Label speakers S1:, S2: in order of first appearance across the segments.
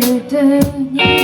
S1: le tenir.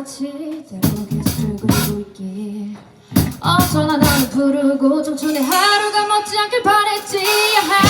S1: 같이 대부분 계속 줄그리고 있길 어서 나는 부르고 청춘의 하루가 멋지 않길 바랬지. 아,